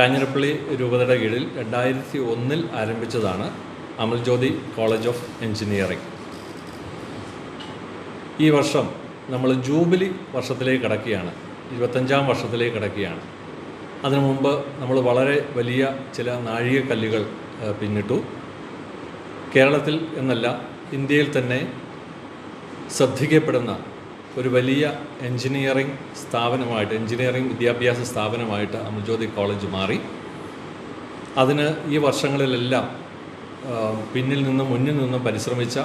കാഞ്ഞിരപ്പള്ളി രൂപതയുടെ കീഴിൽ രണ്ടായിരത്തി ഒന്നിൽ ആരംഭിച്ചതാണ് അമൽജ്യോതി കോളേജ് ഓഫ് എൻജിനീയറിംഗ് ഈ വർഷം നമ്മൾ ജൂബിലി വർഷത്തിലേക്ക് കടക്കുകയാണ്. ഇരുപത്തഞ്ചാം വർഷത്തിലേക്ക് കടക്കുകയാണ്. അതിനു മുമ്പ് നമ്മൾ വളരെ വലിയ ചില നാഴികക്കല്ലുകൾ പിന്നിട്ടു. കേരളത്തിൽ എന്നല്ല ഇന്ത്യയിൽ തന്നെ ശ്രദ്ധിക്കപ്പെടുന്ന ഒരു വലിയ എഞ്ചിനീയറിംഗ് സ്ഥാപനമായിട്ട് എഞ്ചിനീയറിംഗ് വിദ്യാഭ്യാസ സ്ഥാപനമായിട്ട് അമൽജ്യോതി കോളേജ് മാറി. അതിന് ഈ വർഷങ്ങളിലെല്ലാം പിന്നിൽ നിന്നും മുന്നിൽ നിന്നും പരിശ്രമിച്ച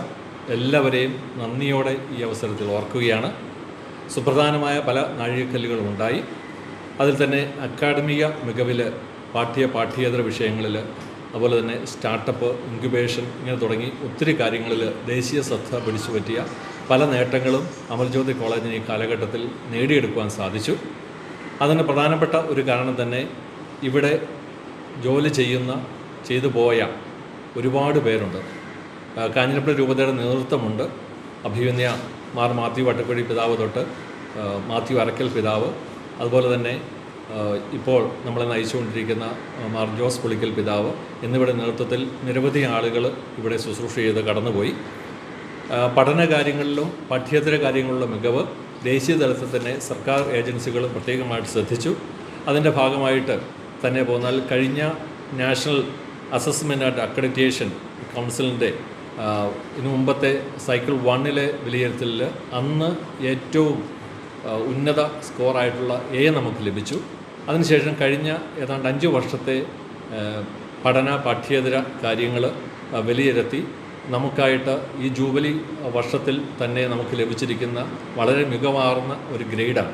എല്ലാവരെയും നന്ദിയോടെ ഈ അവസരത്തിൽ ഓർക്കുകയാണ്. സുപ്രധാനമായ പല നാഴികക്കല്ലുകളും ഉണ്ടായി. അതിൽ തന്നെ അക്കാഡമിക മികവിൽ പാഠ്യ പാഠ്യേതര വിഷയങ്ങളിൽ അതുപോലെ തന്നെ സ്റ്റാർട്ടപ്പ് ഇൻക്യുബേഷൻ ഇങ്ങനെ തുടങ്ങി ഒത്തിരി കാര്യങ്ങളിൽ ദേശീയ ശ്രദ്ധ പിടിച്ചു പറ്റിയ പല നേട്ടങ്ങളും അമൽജ്യോതി കോളേജിന് ഈ കാലഘട്ടത്തിൽ നേടിയെടുക്കുവാൻ സാധിച്ചു. അതിന് പ്രധാനപ്പെട്ട ഒരു കാരണം തന്നെ ഇവിടെ ജോലി ചെയ്യുന്ന ചെയ്തു പോയ ഒരുപാട് പേരുണ്ട്. കാഞ്ഞിരപ്പള്ളി രൂപതയുടെ നേതൃത്വമുണ്ട്. അഭിമന്യ മാർ മാത്യു വട്ടക്കുഴി പിതാവ് തൊട്ട് മാത്യു അരക്കൽ പിതാവ്. അതുപോലെ തന്നെ ഇപ്പോൾ നമ്മളെ നയിച്ചുകൊണ്ടിരിക്കുന്ന മാർ ജോസ് പുളിക്കൽ പിതാവ്. എന്നിവരുടെ നേതൃത്വത്തിൽ നിരവധി ആളുകൾ ഇവിടെ ശുശ്രൂഷ ചെയ്ത് കടന്നുപോയി. പഠന കാര്യങ്ങളിലും പഠ്യേതര കാര്യങ്ങളിലും മികവ് ദേശീയ തലത്തിൽ തന്നെ സർക്കാർ ഏജൻസികൾ പ്രത്യേകമായിട്ട് ശ്രദ്ധിച്ചു. അതിന്റെ ഭാഗമായിട്ട് തന്നെ പോന്നാൽ കഴിഞ്ഞ നാഷണൽ അസസ്മെന്റ് ആൻഡ് അക്രഡിറ്റേഷൻ കൗൺസിലിന്റെ ഇതിനു മുമ്പത്തെ സൈക്കിൾ വണ്ണിലെ വിലയിരുത്തലിൽ അന്ന് ഏറ്റവും ഉന്നത സ്കോറായിട്ടുള്ള എ നമുക്ക് ലഭിച്ചു. അതിനുശേഷം കഴിഞ്ഞ ഏതാണ്ട് അഞ്ച് വർഷത്തെ പഠന പാഠ്യേതര കാര്യങ്ങൾ വിലയിരുത്തി. നമുക്കായിട്ട് ഈ ജൂബിലി വർഷത്തിൽ തന്നെ നമുക്ക് ലഭിച്ചിരിക്കുന്ന വളരെ മികവാർന്ന ഒരു ഗ്രേഡാണ്.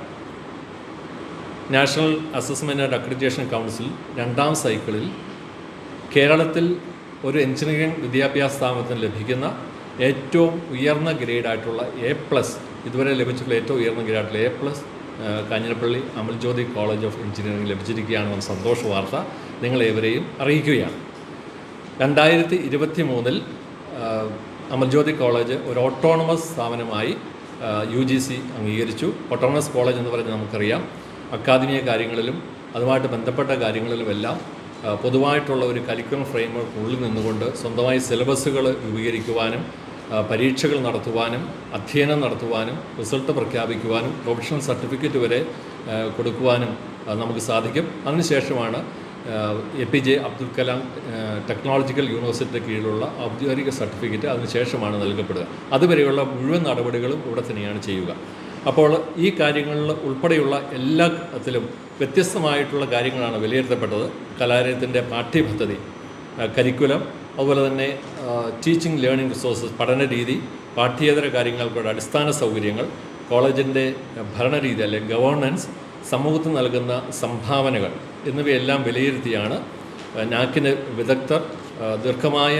National assessment and accreditation council രണ്ടാം സൈക്കിളിൽ കേരളത്തിൽ ഒരു എഞ്ചിനീയറിംഗ് വിദ്യാഭ്യാസ സ്ഥാപനത്തിന് ലഭിക്കുന്ന ഏറ്റവും ഉയർന്ന ഗ്രേഡായിട്ടുള്ള എ പ്ലസ് ഇതുവരെ ലഭിച്ചിട്ടുള്ള ഏറ്റവും ഉയർന്ന ഗ്രേഡായിട്ടുള്ള A plus Kanjirappally Amaljyothi college of engineering ലഭിച്ചിരിക്കുകയാണെന്ന സന്തോഷ വാർത്ത നിങ്ങളേവരെയും അറിയിക്കുകയാണ്. രണ്ടായിരത്തി ഇരുപത്തി മൂന്നിൽ അമൽജ്യോതി കോളേജ് ഒരു ഓട്ടോണമസ് സ്ഥാപനമായി യു ജി സി അംഗീകരിച്ചു. ഓട്ടോണമസ് കോളേജ് എന്ന് പറഞ്ഞ് നമുക്കറിയാം. അക്കാദമിക കാര്യങ്ങളിലും അതുമായിട്ട് ബന്ധപ്പെട്ട കാര്യങ്ങളിലുമെല്ലാം പൊതുവായിട്ടുള്ള ഒരു കരിക്കുലം ഫ്രെയിംവർക്ക് ഉള്ളിൽ നിന്നുകൊണ്ട് സ്വന്തമായി സിലബസുകൾ രൂപീകരിക്കുവാനും പരീക്ഷകൾ നടത്തുവാനും അധ്യയനം നടത്തുവാനും റിസൾട്ട് പ്രഖ്യാപിക്കുവാനും പ്രൊഫഷണൽ സർട്ടിഫിക്കറ്റ് വരെ കൊടുക്കുവാനും നമുക്ക് സാധിക്കും. അതിനുശേഷമാണ് A P J Abdul Kalam technological യൂണിവേഴ്സിറ്റിയുടെ കീഴിലുള്ള ഔദ്യോഗിക സർട്ടിഫിക്കറ്റ് അതിനുശേഷമാണ് നൽകപ്പെടുക. അതുവരെയുള്ള മുഴുവൻ നടപടികളും ഇവിടെ തന്നെയാണ് ചെയ്യുക. അപ്പോൾ ഈ കാര്യങ്ങളിൽ ഉൾപ്പെടെയുള്ള എല്ലാത്തിലും വ്യത്യസ്തമായിട്ടുള്ള കാര്യങ്ങളാണ് വിലയിരുത്തപ്പെട്ടത്. കലാലയത്തിന്റെ പാഠ്യപദ്ധതി കരിക്കുലം അതുപോലെ തന്നെ ടീച്ചിങ് ലേണിംഗ് റിസോഴ്സസ് പഠന രീതി പാഠ്യേതര കാര്യങ്ങൾക്കുള്ള അടിസ്ഥാന സൗകര്യങ്ങൾ കോളേജിന്റെ ഭരണരീതി അല്ലെങ്കിൽ ഗവേണൻസ് സമൂഹത്തിന് നൽകുന്ന സംഭാവനകൾ എന്നിവയെല്ലാം വിലയിരുത്തിയാണ് നാക്കിന് വിദഗ്ധർ ദീർഘമായ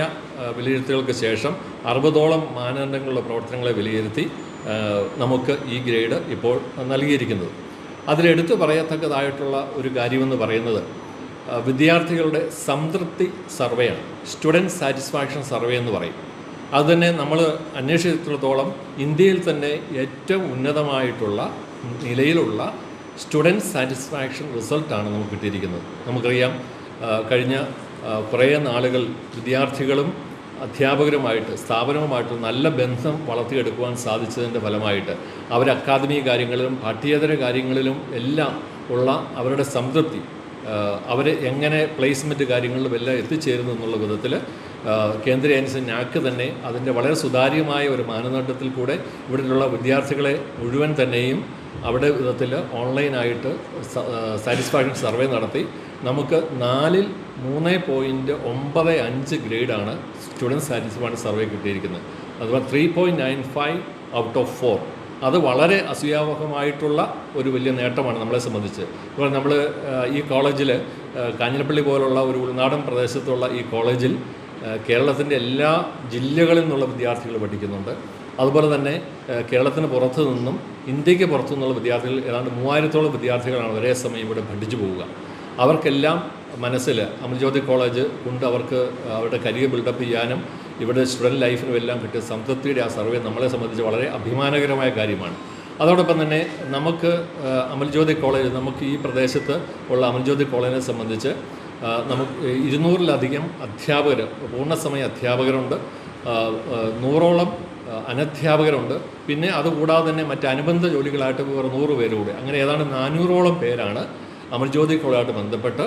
വിലയിരുത്തലുകൾക്ക് ശേഷം അറുപതോളം മാനദണ്ഡങ്ങളുടെ പ്രവർത്തനങ്ങളെ വിലയിരുത്തി നമുക്ക് ഈ ഗ്രേഡ് ഇപ്പോൾ നൽകിയിരിക്കുന്നത്. അതിലെടുത്തു പറയത്തക്കതായിട്ടുള്ള ഒരു കാര്യമെന്ന് പറയുന്നത് വിദ്യാർത്ഥികളുടെ സംതൃപ്തി സർവേയാണ് സ്റ്റുഡന്റ് സാറ്റിസ്ഫാക്ഷൻ സർവേ എന്ന് പറയും. അതുതന്നെ നമ്മൾ അന്വേഷിച്ചിടത്തോളം ഇന്ത്യയിൽ തന്നെ ഏറ്റവും ഉന്നതമായിട്ടുള്ള നിലയിലുള്ള സ്റ്റുഡന്റ് സാറ്റിസ്ഫാക്ഷൻ റിസൾട്ടാണ് നമുക്ക് കിട്ടിയിരിക്കുന്നത്. നമുക്കറിയാം കഴിഞ്ഞ കുറേ നാളുകൾ വിദ്യാർത്ഥികളും അധ്യാപകരുമായിട്ട് സ്ഥാപനവുമായിട്ട് നല്ല ബന്ധം വളർത്തിയെടുക്കുവാൻ സാധിച്ചതിന്റെ ഫലമായിട്ട് അവർ അക്കാദമിക കാര്യങ്ങളിലും പാഠ്യേതര കാര്യങ്ങളിലും എല്ലാം ഉള്ള അവരുടെ സംതൃപ്തി അവർ എങ്ങനെ പ്ലേസ്മെന്റ് കാര്യങ്ങളിലും എല്ലാം എത്തിച്ചേരുന്നു എന്നുള്ള വിധത്തിൽ കേന്ദ്ര ഏജൻസി നാക്ക് തന്നെ അതിന്റെ വളരെ സുതാര്യമായ ഒരു മാനദണ്ഡത്തിൽ കൂടെ ഇവിടെയുള്ള വിദ്യാർത്ഥികളെ മുഴുവൻ തന്നെയും അവിടെ വിധത്തിൽ ഓൺലൈനായിട്ട് സാറ്റിസ്ഫാക്ഷൻ സർവേ നടത്തി. നമുക്ക് നാലിൽ മൂന്ന് പോയിന്റ് ഒമ്പത് അഞ്ച് ഗ്രേഡാണ് സ്റ്റുഡന്റ് സാറ്റിസ്ഫാക്ഷൻ സർവേ കിട്ടിയിരിക്കുന്നത്. അതുപോലെ three point nine five out of four അത് വളരെ അസൂയാവഹമായിട്ടുള്ള ഒരു വലിയ നേട്ടമാണ് നമ്മളെ സംബന്ധിച്ച്. ഇപ്പോൾ നമ്മൾ ഈ കോളേജിൽ കാഞ്ഞിരപ്പള്ളി പോലുള്ള ഒരു ഉൾനാടൻ പ്രദേശത്തുള്ള ഈ കോളേജിൽ കേരളത്തിന്റെ എല്ലാ ജില്ലകളിൽ നിന്നുള്ള വിദ്യാർത്ഥികൾ പഠിക്കുന്നുണ്ട്. അതുപോലെ തന്നെ കേരളത്തിന് പുറത്തു നിന്നും ഇന്ത്യയ്ക്ക് പുറത്തു നിന്നുള്ള വിദ്യാർത്ഥികൾ ഏതാണ്ട് മൂവായിരത്തോളം വിദ്യാർത്ഥികളാണ് ഒരേ സമയം ഇവിടെ പഠിച്ചു പോവുക. അവർക്കെല്ലാം മനസ്സിൽ അമൽജ്യോതി കോളേജ് കൊണ്ട് അവർക്ക് അവരുടെ കരിയർ ബിൽഡപ്പ് ചെയ്യാനും ഇവിടെ സ്റ്റുഡന്റ് ലൈഫിനും എല്ലാം കിട്ടിയ സംതൃപ്തിയുടെ ആ സർവേ നമ്മളെ സംബന്ധിച്ച് വളരെ അഭിമാനകരമായ കാര്യമാണ്. അതോടൊപ്പം തന്നെ നമുക്ക് അമൽജ്യോതി കോളേജ് നമുക്ക് ഈ പ്രദേശത്ത് ഉള്ള അമൽജ്യോതി കോളേജിനെ സംബന്ധിച്ച് നമുക്ക് ഇരുന്നൂറിലധികം അധ്യാപകർ പൂർണസമയ അധ്യാപകരുണ്ട്. നൂറോളം അനധ്യാപകരുണ്ട്. പിന്നെ അതുകൂടാതെ തന്നെ മറ്റ് അനുബന്ധ ജോലികളായിട്ട് വേറെ നൂറ് പേര് അങ്ങനെ ഏതാണ്ട് നാനൂറോളം പേരാണ് അമർജ്യോതി കോളായിട്ട് ബന്ധപ്പെട്ട്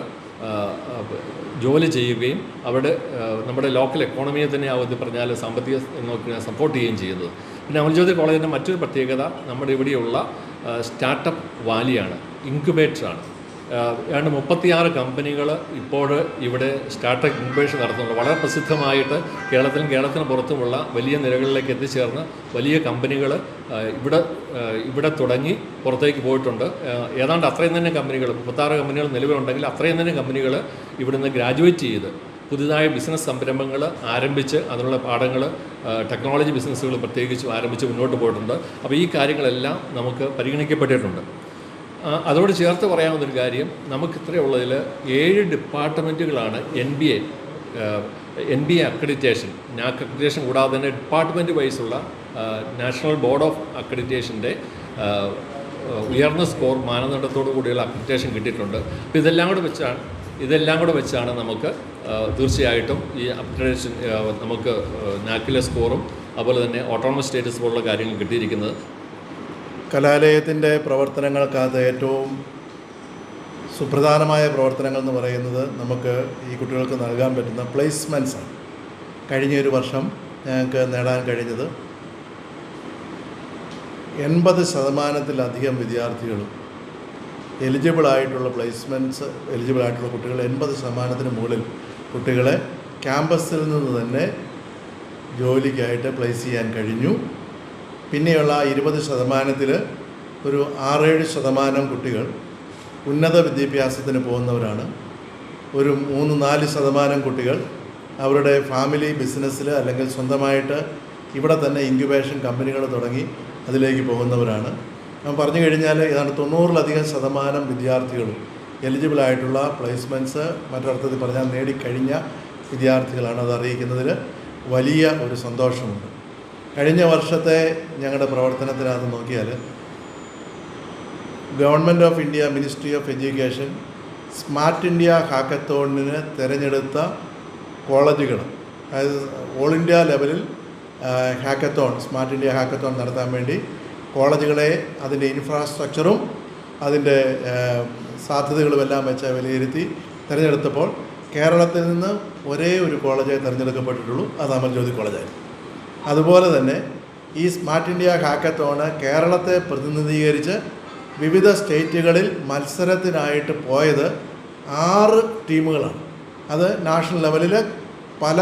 ജോലി ചെയ്യുകയും അവിടെ നമ്മുടെ ലോക്കൽ എക്കോണമിയെ തന്നെ അവധി പറഞ്ഞാൽ സാമ്പത്തിക നോക്കി സപ്പോർട്ട് ചെയ്യുകയും ചെയ്യുന്നത്. പിന്നെ അമൽജ്യോതി കോളേജിന്റെ മറ്റൊരു പ്രത്യേകത നമ്മുടെ ഇവിടെയുള്ള സ്റ്റാർട്ടപ്പ് വാലിയാണ് ഇൻക്യുബേറ്ററാണ്. ഏതാണ്ട് മുപ്പത്തിയാറ് കമ്പനികൾ ഇപ്പോൾ ഇവിടെ സ്റ്റാർട്ടപ്പ് ഇൻക്യുബേഷൻ നടത്തുന്നുണ്ട്. വളരെ പ്രസിദ്ധമായിട്ട് കേരളത്തിലും കേരളത്തിന് പുറത്തുമുള്ള വലിയ നിരകളിലേക്ക് എത്തിച്ചേർന്ന് വലിയ കമ്പനികൾ ഇവിടെ ഇവിടെ തുടങ്ങി പുറത്തേക്ക് പോയിട്ടുണ്ട്. ഏതാണ്ട് അത്രയും തന്നെ കമ്പനികൾ മുപ്പത്താറ് കമ്പനികൾ നിലവിലുണ്ടെങ്കിൽ അത്രയും തന്നെ കമ്പനികൾ ഇവിടുന്ന് ഗ്രാജുവേറ്റ് ചെയ്ത് പുതുതായ ബിസിനസ് സംരംഭങ്ങൾ ആരംഭിച്ച് അതിനുള്ള പാഠങ്ങൾ ടെക്നോളജി ബിസിനസ്സുകൾ പ്രത്യേകിച്ച് ആരംഭിച്ച് മുന്നോട്ട് പോയിട്ടുണ്ട്. അപ്പോൾ ഈ കാര്യങ്ങളെല്ലാം നമുക്ക് പരിഗണിക്കപ്പെട്ടിട്ടുണ്ട്. അതോട് ചേർത്ത് പറയാവുന്നൊരു കാര്യം നമുക്ക് ഇത്രയുള്ളതിൽ ഏഴ് ഡിപ്പാർട്ട്മെന്റുകളാണ് N B A N B A accreditation NAAC accreditation കൂടാതെ തന്നെ ഡിപ്പാർട്ട്മെന്റ് വൈസുള്ള നാഷണൽ ബോർഡ് ഓഫ് അക്രഡിറ്റേഷന്റെ ഉയർന്ന സ്കോർ മാനദണ്ഡത്തോടു കൂടിയുള്ള അക്രഡിറ്റേഷൻ കിട്ടിയിട്ടുണ്ട്. അപ്പോൾ ഇതെല്ലാം കൂടെ വെച്ചാണ് ഇതെല്ലാം കൂടെ വെച്ചാണ് നമുക്ക് തീർച്ചയായിട്ടും ഈ അപ്ഗ്രഡേഷൻ നമുക്ക് നാക്കിലെ സ്കോറും അതുപോലെ തന്നെ ഓട്ടോണമസ് സ്റ്റേറ്റസ് പോലുള്ള കാര്യങ്ങൾ കിട്ടിയിരിക്കുന്നത്. കലാലയത്തിന്റെ പ്രവർത്തനങ്ങൾക്കകത്ത് ഏറ്റവും സുപ്രധാനമായ പ്രവർത്തനങ്ങൾ എന്ന് പറയുന്നത് നമുക്ക് ഈ കുട്ടികൾക്ക് നൽകാൻ പറ്റുന്ന പ്ലേസ്മെൻസാണ് കഴിഞ്ഞ ഒരു വർഷം ഞങ്ങൾക്ക് നേടാൻ കഴിഞ്ഞത് എൺപത് ശതമാനത്തിലധികം വിദ്യാർത്ഥികൾ എലിജിബിൾ ആയിട്ടുള്ള പ്ലേസ്മെന്റ്സ് എലിജിബിൾ ആയിട്ടുള്ള കുട്ടികൾ എൺപത് ശതമാനത്തിന് മുകളിൽ കുട്ടികളെ ക്യാമ്പസിൽ നിന്ന് തന്നെ ജോലിക്കായിട്ട് പ്ലേസ് ചെയ്യാൻ കഴിഞ്ഞു. പിന്നെയുള്ള ഇരുപത് ശതമാനത്തിൽ ഒരു ആറേഴ് ശതമാനം കുട്ടികൾ ഉന്നത വിദ്യാഭ്യാസത്തിന് പോകുന്നവരാണ്. ഒരു മൂന്ന് നാല് ശതമാനം കുട്ടികൾ അവരുടെ ഫാമിലി ബിസിനസ്സിൽ അല്ലെങ്കിൽ സ്വന്തമായിട്ട് ഇവിടെ തന്നെ ഇൻക്യുബേഷൻ കമ്പനികൾ തുടങ്ങി അതിലേക്ക് പോകുന്നവരാണ്. ഞാൻ പറഞ്ഞു കഴിഞ്ഞാൽ ഏതാണ്ട് തൊണ്ണൂറിലധികം ശതമാനം വിദ്യാർത്ഥികളും എലിജിബിൾ ആയിട്ടുള്ള പ്ലേസ്മെന്റ്സ് മറ്റൊരർത്ഥത്തിൽ പറഞ്ഞാൽ നേടിക്കഴിഞ്ഞ വിദ്യാർത്ഥികളാണ് അത് അറിയിക്കുന്നതിൽ വലിയ ഒരു സന്തോഷമുണ്ട്. കഴിഞ്ഞ വർഷത്തെ ഞങ്ങളുടെ പ്രവർത്തനത്തിനകത്ത് നോക്കിയാൽ government of India ministry of education smart India ഹാക്കത്തോണിന് തിരഞ്ഞെടുത്ത കോളേജുകൾ അതായത് ഓൾ ഇന്ത്യ ലെവലിൽ ഹാക്കത്തോൺ സ്മാർട്ട് ഇന്ത്യ ഹാക്കത്തോൺ നടത്താൻ വേണ്ടി കോളേജുകളെ അതിന്റെ ഇൻഫ്രാസ്ട്രക്ചറും അതിന്റെ സാധ്യതകളുമെല്ലാം വെച്ച് വിലയിരുത്തി തിരഞ്ഞെടുത്തപ്പോൾ കേരളത്തിൽ നിന്ന് ഒരേ ഒരു കോളേജായി തിരഞ്ഞെടുക്കപ്പെട്ടിട്ടുള്ളൂ അത് അമൽ ജ്യോതി കോളേജായിരുന്നു. അതുപോലെ തന്നെ ഈ സ്മാർട്ട് ഇന്ത്യ ഹാക്കത്തോണ് കേരളത്തെ പ്രതിനിധീകരിച്ച് വിവിധ സ്റ്റേറ്റുകളിൽ മത്സരത്തിനായിട്ട് പോയത് ആറ് ടീമുകളാണ്. അത് നാഷണൽ ലെവലിൽ പല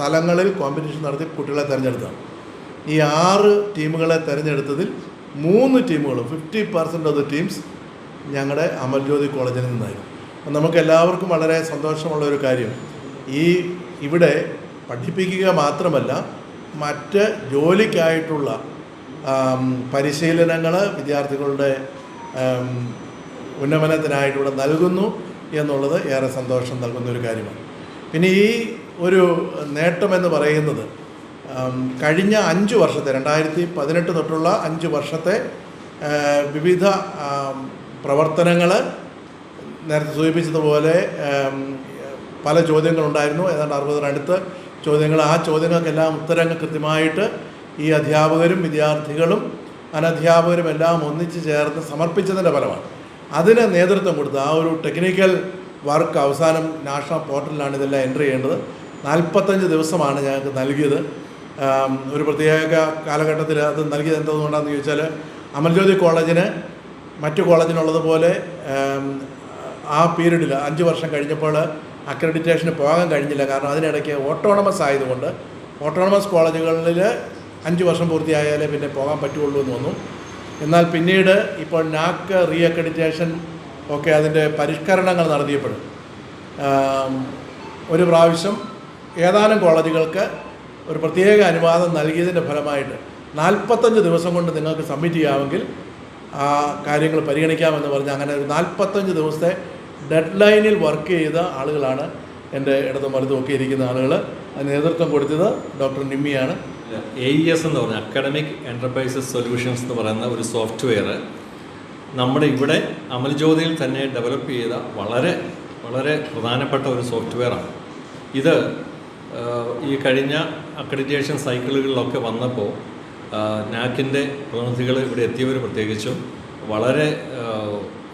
തലങ്ങളിൽ കോമ്പറ്റീഷൻ നടത്തി കുട്ടികളെ തിരഞ്ഞെടുത്താണ് ഈ ആറ് ടീമുകളെ തിരഞ്ഞെടുത്തതിൽ മൂന്ന് ടീമുകൾ fifty percent of the teams ഞങ്ങളുടെ അമൽജ്യോതി കോളേജിൽ നിന്നായിരുന്നു. അപ്പം നമുക്ക് എല്ലാവർക്കും വളരെ സന്തോഷമുള്ള ഒരു കാര്യം. ഈ ഇവിടെ പഠിപ്പിക്കുക മാത്രമല്ല മറ്റ് ജോലിക്കായിട്ടുള്ള പരിശീലനങ്ങൾ വിദ്യാർത്ഥികളുടെ ഉന്നമനത്തിനായിട്ടിവിടെ നൽകുന്നു എന്നുള്ളത് ഏറെ സന്തോഷം നൽകുന്ന ഒരു കാര്യമാണ്. പിന്നെ ഈ ഒരു നേട്ടമെന്ന് പറയുന്നത് കഴിഞ്ഞ അഞ്ച് വർഷത്തെ രണ്ടായിരത്തി പതിനെട്ട് തൊട്ടുള്ള അഞ്ച് വർഷത്തെ വിവിധ പ്രവർത്തനങ്ങൾ നേരത്തെ സൂചിപ്പിച്ചതുപോലെ പല ചോദ്യങ്ങളുണ്ടായിരുന്നു. ഏതാണ്ട് അറുപതിനടുത്ത് ചോദ്യങ്ങൾ ആ ചോദ്യങ്ങൾക്കെല്ലാം ഉത്തരങ്ങൾ കൃത്യമായിട്ട് ഈ അധ്യാപകരും വിദ്യാർത്ഥികളും അനധ്യാപകരും എല്ലാം ഒന്നിച്ച് ചേർന്ന് സമർപ്പിച്ചതിന്റെ ഫലമാണ്. അതിന് നേതൃത്വം കൊടുത്ത് ആ ഒരു ടെക്നിക്കൽ വർക്ക് അവസാനം നാഷണൽ പോർട്ടലിലാണ് ഇതെല്ലാം എന്റർ ചെയ്യേണ്ടത്. നാൽപ്പത്തഞ്ച് ദിവസമാണ് ഞങ്ങൾക്ക് നൽകിയത്. ഒരു പ്രത്യേക കാലഘട്ടത്തിൽ അത് നൽകിയത് എന്തുകൊണ്ടാണെന്ന് ചോദിച്ചാൽ അമൽജ്യോതി കോളേജിന് മറ്റു കോളേജിനുള്ളതുപോലെ ആം, പീരീഡിൽ അഞ്ച് വർഷം കഴിഞ്ഞപ്പോൾ അക്രഡിറ്റേഷന് പോകാൻ കഴിഞ്ഞില്ല. കാരണം അതിനിടയ്ക്ക് ഓട്ടോണമസ് ആയതുകൊണ്ട് ഓട്ടോണമസ് കോളേജുകളിൽ അഞ്ച് വർഷം പൂർത്തിയായാലേ പിന്നെ പോകാൻ പറ്റുള്ളൂ എന്ന് തോന്നും. എന്നാൽ പിന്നീട് ഇപ്പോൾ നാക്ക് റീ അക്രഡിറ്റേഷൻ ഒക്കെ അതിന്റെ പരിഷ്കരണങ്ങൾ നടത്തിയപ്പോൾ ഒരു പ്രാവശ്യം ഏതാനും കോളേജുകൾക്ക് ഒരു പ്രത്യേക അനുവാദം നൽകിയതിന്റെ ഫലമായിട്ട് നാൽപ്പത്തഞ്ച് ദിവസം കൊണ്ട് നിങ്ങൾക്ക് സബ്മിറ്റ് ചെയ്യാമെങ്കിൽ ആ കാര്യങ്ങൾ പരിഗണിക്കാമെന്ന് പറഞ്ഞ് അങ്ങനെ ഒരു നാൽപ്പത്തഞ്ച് ദിവസത്തെ ഡെഡ് ലൈനിൽ വർക്ക് ചെയ്ത ആളുകളാണ് എന്റെ ഇടതും വലതും ഒക്കെ ഇരിക്കുന്ന ആളുകൾ നേതൃത്വം കൊടുത്തത് ഡോക്ടർ നിമ്മിയാണ്. എ ഇ എസ് എന്ന് പറഞ്ഞ അക്കാഡമിക് എന്റർപ്രൈസസ് സൊല്യൂഷൻസ് എന്ന് പറയുന്ന ഒരു സോഫ്റ്റ്വെയർ നമ്മുടെ ഇവിടെ അമൽജ്യോതിയിൽ തന്നെ ഡെവലപ്പ് ചെയ്ത വളരെ വളരെ പ്രധാനപ്പെട്ട ഒരു സോഫ്റ്റ്വെയറാണ് ഇത് ഈ കഴിഞ്ഞ അക്രഡിറ്റേഷൻ സൈക്കിളുകളിലൊക്കെ വന്നപ്പോൾ നാക്കിന്റെ പ്രതിനിധികൾ ഇവിടെ എത്തിയവർ പ്രത്യേകിച്ചും വളരെ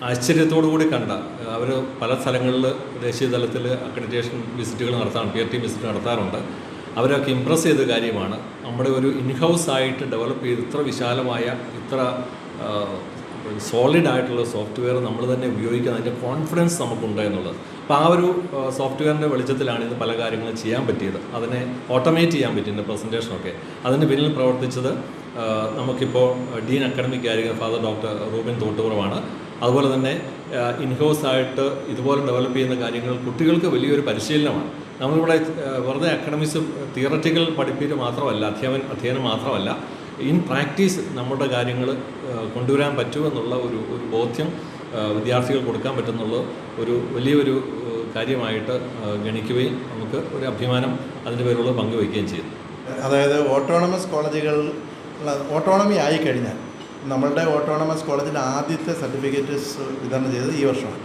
ആശ്ചര്യത്തോടു കൂടി കണ്ട അവർ പല സ്ഥലങ്ങളിൽ ദേശീയ തലത്തിൽ അക്രഡിറ്റേഷൻ വിസിറ്റുകൾ നടത്താറുണ്ട് പി ആർ ടി വിസിറ്റ് നടത്താറുണ്ട്. അവരൊക്കെ ഇമ്പ്രസ് ചെയ്ത കാര്യമാണ് നമ്മുടെ ഒരു ഇൻഹൗസ് ആയിട്ട് ഡെവലപ്പ് ചെയ്ത് ഇത്ര വിശാലമായ ഇത്ര സോളിഡ് ആയിട്ടുള്ള സോഫ്റ്റ്വെയർ നമ്മൾ തന്നെ ഉപയോഗിക്കുന്ന അതിന്റെ കോൺഫിഡൻസ് നമുക്കുണ്ട് എന്നുള്ളത്. അപ്പോൾ ആ ഒരു സോഫ്റ്റ്വെയറിന്റെ വെളിച്ചത്തിലാണ് ഇത് പല കാര്യങ്ങളും ചെയ്യാൻ പറ്റിയത്. അതിനെ ഓട്ടോമേറ്റ് ചെയ്യാൻ പറ്റിയ പ്രസന്റേഷനൊക്കെ അതിന് പിന്നിൽ പ്രവർത്തിച്ചത് നമുക്കിപ്പോൾ ഡീൻ അക്കാഡമിക് ആയിരിക്കുന്ന ഫാദർ ഡോക്ടർ റൂബിൻ തോട്ടുപുറമാണ്. അതുപോലെ തന്നെ ഇൻഹൗസ് ആയിട്ട് ഇതുപോലെ ഡെവലപ്പ് ചെയ്യുന്ന കാര്യങ്ങൾ കുട്ടികൾക്ക് വലിയൊരു പരിശീലനമാണ്. നമ്മളിവിടെ വെറുതെ അക്കാഡമിക്സ് തിയററ്റിക്കൽ പഠിപ്പിക്കുക മാത്രമല്ല അധ്യാപൻ അധ്യയനം മാത്രമല്ല ഇൻ പ്രാക്ടീസ് നമ്മുടെ കാര്യങ്ങൾ കൊണ്ടുവരാൻ പറ്റുമെന്നുള്ള ഒരു ഒരു ബോധ്യം വിദ്യാർത്ഥികൾ കൊടുക്കാൻ പറ്റുന്നുള്ള ഒരു വലിയൊരു കാര്യമായിട്ട് ഗണിക്കുകയും നമുക്ക് ഒരു അഭിമാനം അതിന്റെ പേരുള്ള പങ്കുവയ്ക്കുകയും ചെയ്യുന്നു. അതായത് ഓട്ടോണമസ് കോളേജുകൾ ഓട്ടോണമി ആയി കഴിഞ്ഞാൽ നമ്മളുടെ ഓട്ടോണമസ് കോളേജിന്റെ ആദ്യത്തെ സർട്ടിഫിക്കറ്റ്സ് വിതരണം ചെയ്തത് ഈ വർഷമാണ്.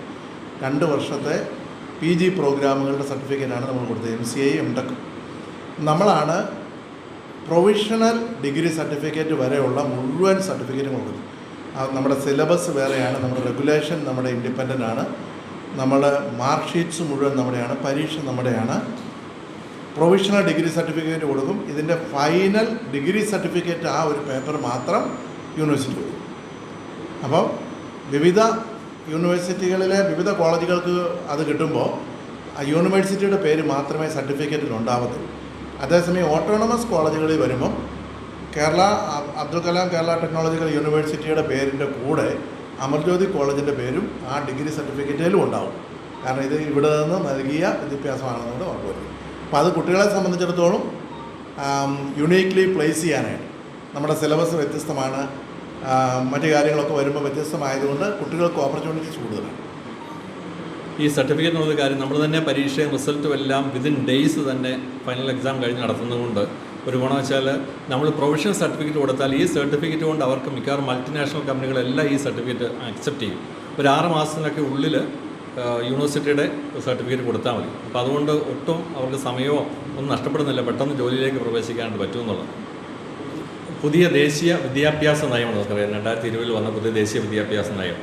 രണ്ട് വർഷത്തെ പി ജി പ്രോഗ്രാമുകളുടെ സർട്ടിഫിക്കറ്റാണ് നമ്മൾ കൊടുത്തത് എം സി ഐ എം ടെക്കും നമ്മളാണ് പ്രൊവിഷണൽ ഡിഗ്രി സർട്ടിഫിക്കറ്റ് വരെയുള്ള മുഴുവൻ സർട്ടിഫിക്കറ്റും കൊടുക്കുന്നത് നമ്മുടെ സിലബസ് വേറെയാണ് നമ്മുടെ റെഗുലേഷൻ നമ്മുടെ ഇൻഡിപെൻഡന്റ് ആണ്. നമ്മുടെ മാർക്ക് ഷീറ്റ്സ് മുഴുവൻ നമ്മുടെയാണ് പരീക്ഷ നമ്മുടെയാണ്. പ്രൊവിഷണൽ ഡിഗ്രി സർട്ടിഫിക്കറ്റ് കൊടുക്കും. ഇതിന്റെ ഫൈനൽ ഡിഗ്രി സർട്ടിഫിക്കറ്റ് ആ ഒരു പേപ്പർ മാത്രം യൂണിവേഴ്സിറ്റി. അപ്പോൾ വിവിധ യൂണിവേഴ്സിറ്റികളിലെ വിവിധ കോളേജുകൾക്ക് അത് കിട്ടുമ്പോൾ ആ യൂണിവേഴ്സിറ്റിയുടെ പേര് മാത്രമേ സർട്ടിഫിക്കറ്റിൽ ഉണ്ടാവത്തുള്ളൂ. അതേസമയം ഓട്ടോണമസ് കോളേജുകളിൽ വരുമ്പം കേരള അബ്ദുൽ കലാം കേരള ടെക്നോളജിക്കൽ യൂണിവേഴ്സിറ്റിയുടെ പേരിന്റെ കൂടെ അമർജ്യോതി കോളേജിന്റെ പേരും ആ ഡിഗ്രി സർട്ടിഫിക്കറ്റിലും ഉണ്ടാവും. കാരണം ഇത് ഇവിടെ നിന്ന് നൽകിയ വിദ്യാഭ്യാസമാണെന്നുകൊണ്ട് ഉറപ്പ് വരും അപ്പോൾ അത് കുട്ടികളെ സംബന്ധിച്ചിടത്തോളം യുണീക്ക്ലി പ്ലേസ് ചെയ്യാനായിട്ട് നമ്മുടെ സിലബസ് വ്യത്യസ്തമാണ്. മറ്റു കാര്യങ്ങളൊക്കെ വരുമ്പോൾ വ്യത്യസ്തമായതുകൊണ്ട് കുട്ടികൾക്ക് ഓപ്പർച്യൂണിറ്റീസ് കൂടുതലാണ്. ഈ സർട്ടിഫിക്കറ്റ് എന്നുള്ള കാര്യം നമ്മൾ തന്നെ പരീക്ഷയും റിസൾട്ടും എല്ലാം വിതിൻ ഡേയ്സ് തന്നെ ഫൈനൽ എക്സാം കഴിഞ്ഞ് നടത്തുന്നതുകൊണ്ട് ഒരു ഗുണം വെച്ചാൽ നമ്മൾ പ്രൊവിഷണൽ സർട്ടിഫിക്കറ്റ് കൊടുത്താൽ ഈ സർട്ടിഫിക്കറ്റ് കൊണ്ട് അവർക്ക് മിക്കവാറും മൾട്ടിനാഷണൽ കമ്പനികളെല്ലാം ഈ സർട്ടിഫിക്കറ്റ് അക്സെപ്റ്റ് ചെയ്യും. ഒരു ആറ് മാസത്തിനൊക്കെ ഉള്ളിൽ യൂണിവേഴ്സിറ്റിയുടെ സർട്ടിഫിക്കറ്റ് കൊടുത്താൽ മതി. അപ്പോൾ അതുകൊണ്ട് ഒട്ടും അവർക്ക് സമയമോ ഒന്നും നഷ്ടപ്പെടുന്നില്ല. പെട്ടെന്ന് ജോലിയിലേക്ക് പ്രവേശിക്കാനായിട്ട് പറ്റുമെന്നുള്ളത് പുതിയ ദേശീയ വിദ്യാഭ്യാസ നയമാണ് നമുക്കറിയാം രണ്ടായിരത്തി ഇരുപതിൽ വന്ന പുതിയ ദേശീയ വിദ്യാഭ്യാസ നയം.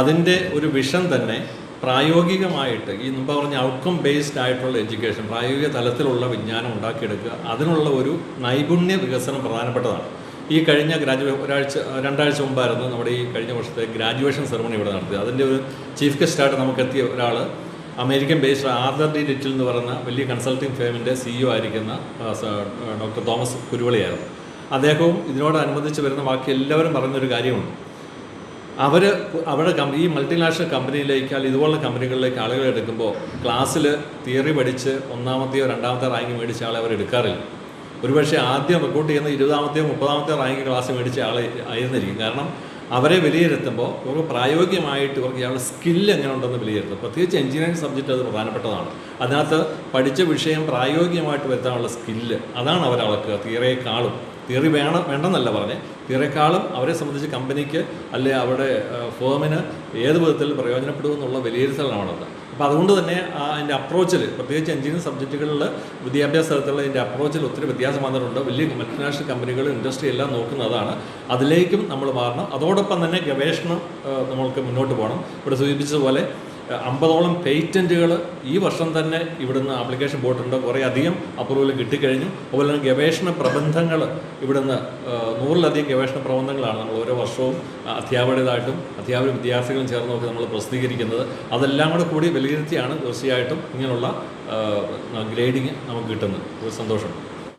അതിന്റെ ഒരു വിഷൻ തന്നെ പ്രായോഗികമായിട്ട് ഈ മുമ്പ് പറഞ്ഞ ഔട്ട്കം ബേസ്ഡ് ആയിട്ടുള്ള എഡ്യൂക്കേഷൻ പ്രായോഗിക തലത്തിലുള്ള വിജ്ഞാനം ഉണ്ടാക്കിയെടുക്കുക അതിനുള്ള ഒരു നൈപുണ്യ വികസനം പ്രധാനപ്പെട്ടതാണ്. ഈ കഴിഞ്ഞ ഗ്രാജുവേ ഒരാഴ്ച രണ്ടാഴ്ച മുമ്പായിരുന്നു നമ്മുടെ ഈ കഴിഞ്ഞ വർഷത്തെ ഗ്രാജുവേഷൻ സെറമണി ഇവിടെ നടത്തിയത്. അതിന്റെ ഒരു ചീഫ് ഗസ്റ്റായിട്ട് നമുക്കെത്തിയ ഒരാൾ American based Arthur D Little എന്ന് പറയുന്ന വലിയ കൺസൾട്ടിംഗ് ഫേമിന്റെ സിഇഒ ആയിരിക്കുന്ന ഡോക്ടർ തോമസ് കുരുവളിയായിരുന്നു. അദ്ദേഹവും ഇതിനോടനുബന്ധിച്ച് വരുന്ന ബാക്കി എല്ലാവരും പറയുന്നൊരു കാര്യമുണ്ട്. അവർ കമ്പനി ഈ മൾട്ടിനാഷണൽ കമ്പനിയിലേക്ക് അല്ലെങ്കിൽ ഇതുപോലുള്ള കമ്പനികളിലേക്ക് ആളുകളെ എടുക്കുമ്പോൾ ക്ലാസ്സിൽ തിയറി പഠിച്ച് ഒന്നാമത്തെയോ രണ്ടാമത്തെ റാങ്ക് മേടിച്ച ആളെ അവർ എടുക്കാറില്ല. ഒരുപക്ഷെ ആദ്യം റിക്രൂട്ട് ചെയ്യുന്ന ഇരുപതാമത്തെയോ മുപ്പതാമത്തെയോ റാങ്ക് ക്ലാസ് മേടിച്ച ആളെ ആയിരുന്നിരിക്കും. കാരണം അവരെ വിലയിരുത്തുമ്പോൾ ഇവർക്ക് പ്രായോഗികമായിട്ട് ഇവർക്ക് ഇയാളുടെ സ്കില്ല് എങ്ങനെ ഉണ്ടെന്ന് വിലയിരുത്തും. പ്രത്യേകിച്ച് എഞ്ചിനീയറിംഗ് സബ്ജക്റ്റ് അത് പ്രധാനപ്പെട്ടതാണ്. അതിനകത്ത് പഠിച്ച വിഷയം പ്രായോഗികമായിട്ട് വരുത്താനുള്ള സ്കില്ല് അതാണ് അവർ അളക്കുക തിയറിയേക്കാളും തിയറി വേണം വേണ്ടെന്നല്ല പറഞ്ഞേ. തിയറിയേക്കാളും അവരെ സംബന്ധിച്ച് കമ്പനിക്ക് അല്ലെ അവരുടെ ഫേമിന് ഏത് വിധത്തിൽ പ്രയോജനപ്പെടുമെന്നുള്ള വിലയിരുത്തലാണത് അപ്പോൾ അതുകൊണ്ട് തന്നെ അതിന്റെ അപ്രോച്ചിൽ പ്രത്യേകിച്ച് എഞ്ചിനീയറിംഗ് സബ്ജക്റ്റുകളിൽ വിദ്യാഭ്യാസ തലത്തിലുള്ള അതിന്റെ അപ്രോച്ചിൽ ഒത്തിരി വ്യത്യാസം വന്നിട്ടുണ്ട്. വലിയ മൾട്ടിനാഷണൽ കമ്പനികൾ ഇൻഡസ്ട്രി എല്ലാം നോക്കുന്നതാണ്. അതിലേക്കും നമ്മൾ മാറണം. അതോടൊപ്പം തന്നെ ഗവേഷണം നമ്മൾക്ക് മുന്നോട്ട് പോകണം. ഇവിടെ സൂചിപ്പിച്ചതുപോലെ അമ്പതോളം പേറ്റന്റുകൾ ഈ വർഷം തന്നെ ഇവിടുന്ന് ആപ്ലിക്കേഷൻ പോയിട്ടുണ്ട് കുറേ അധികം അപ്രൂവൽ കിട്ടിക്കഴിഞ്ഞു. അതുപോലെ തന്നെ ഗവേഷണ പ്രബന്ധങ്ങൾ ഇവിടുന്ന് നൂറിലധികം ഗവേഷണ പ്രബന്ധങ്ങളാണ് നമ്മൾ ഓരോ വർഷവും അധ്യാപകരുടേതായിട്ടും അധ്യാപക വിദ്യാർത്ഥികളും ചേർന്നൊക്കെ നമ്മൾ പ്രസിദ്ധീകരിക്കുന്നത്. അതെല്ലാം കൂടെ കൂടി വിലയിരുത്തിയാണ് തീർച്ചയായിട്ടും ഇങ്ങനെയുള്ള ഗ്രേഡിങ് നമുക്ക് കിട്ടുന്നത്. ഒരു സന്തോഷം.